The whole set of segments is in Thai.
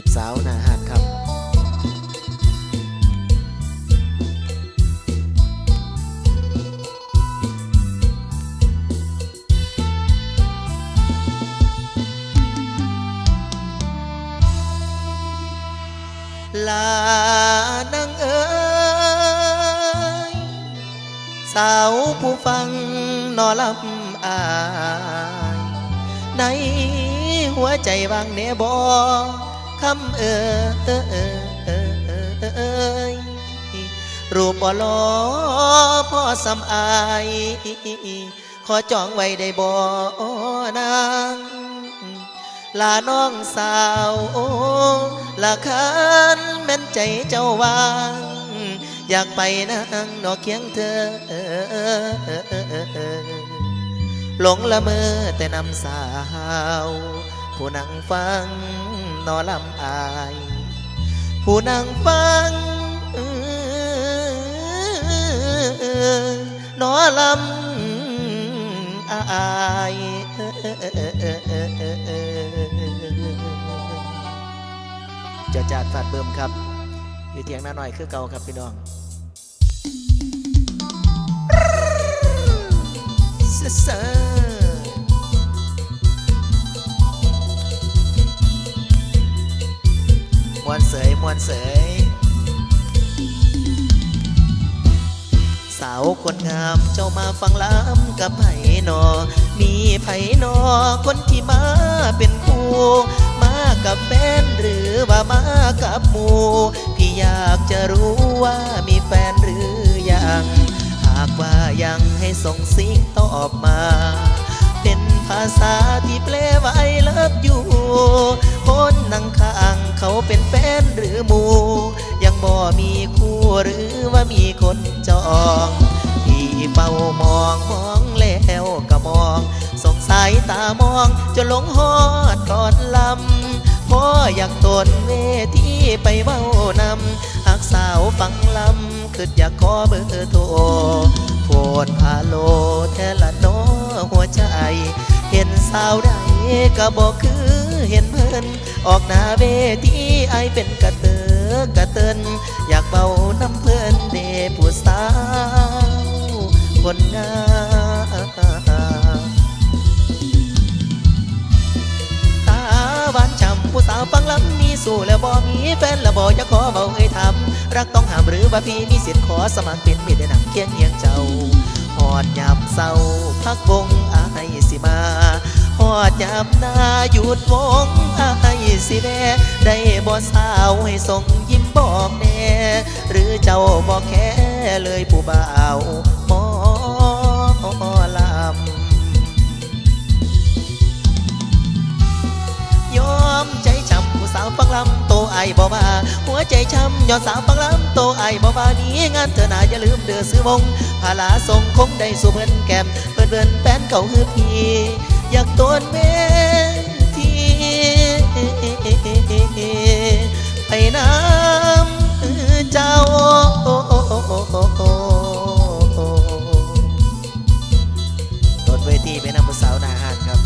จีบสาวนาหัดครับลานางเอ๋ยสาวผู้ฟังนอนลับอาย ในหัวใจบางเนบอ คำเออเออเออเออเออเอยรูปบ่ลอพ่อสำอาย ขอจองไว้ได้บ่นางลาน้องสาวลาคันแม่นใจเจ้าวาง อยากไปนั่งนอกเคียงเธอ หลงละเมอแต่นำสาว ผู้นั่งฟัง นอลำอาย ผู้นั่งฟังนอลำอายเจะจาดฝาดเบิ่มครับ อยู่เทียงหน้าหน่อยคือเก่าครับพี่น้องเซ่ วนเสยมวนเสย สาวคนงามเจ้ามาฟังล้ำกับไผ่นอ มีไผ่นอคนที่มาเป็นคู่มากับแฟนหรือว่ามากับหมู่พี่อยากจะรู้ว่ามีแฟนหรือยัง หากว่ายังให้ส่งสิ่งตอบมา เป็นภาษาที่แปลว่าไอเลิฟอยู่คน เขาเป็นแฟนหรือมู ยังบ่มีคู่หรือว่ามีคนจองพี่เฝ้ามองมองแล้วก็มองสงสายตามองจนหลงฮอดก่อนลำพ่ออยากตนเวทีไปเว้านำหากสาวฟังลำคืออยากขอเบอร์โทรโพดพาโลแทละโนอหัวใจ เห็นสาวใดก็บอกคือ เห็นเพิ่นออกหน้าเวทีไอเป็นกระเตอกระเตินอยากเบาน้ำเพื่อนเดผู้สาวคนงามตาหวานฉ่ำผู้สาวฟังลำมีสู่แล้วบ่มีแฟนแล้วบ่จะขอเบาเอ้ยทำรักต้องห้ามหรือว่าพี่มีสิทธิ์ขอสมัครเป็นมิตรได้นำเคียงเฮียงเจ้าหอดยามเศร้าพักวงอายสิมา หอดยามหน้าหยุดวงอายสิแน่ได้บ่สาวให้ส่งยิ้มบอกแน่หรือเจ้าบอกแค่เลยผู้บ่าวหมอลำยอมใจช้ำผู้สาวฟังลำโตไอบอกว่าหัวใจช้ำย้อนสาวฟังลำโตไอบอกว่านี้งานเธอหนาอย่าลืมเดือซื้อวงพาลาส่งคงได้สู่เพื่นแก้มเพื่นเพื่นแฟนเก่าฮือพี่ อยากโดนเวทีไปน้ำเจ้าโดนเวทีไปนำผู้สาวนาหานครับ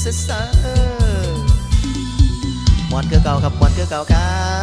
ซะซะมวนคือเก่าครับมวนคือเก่าครับ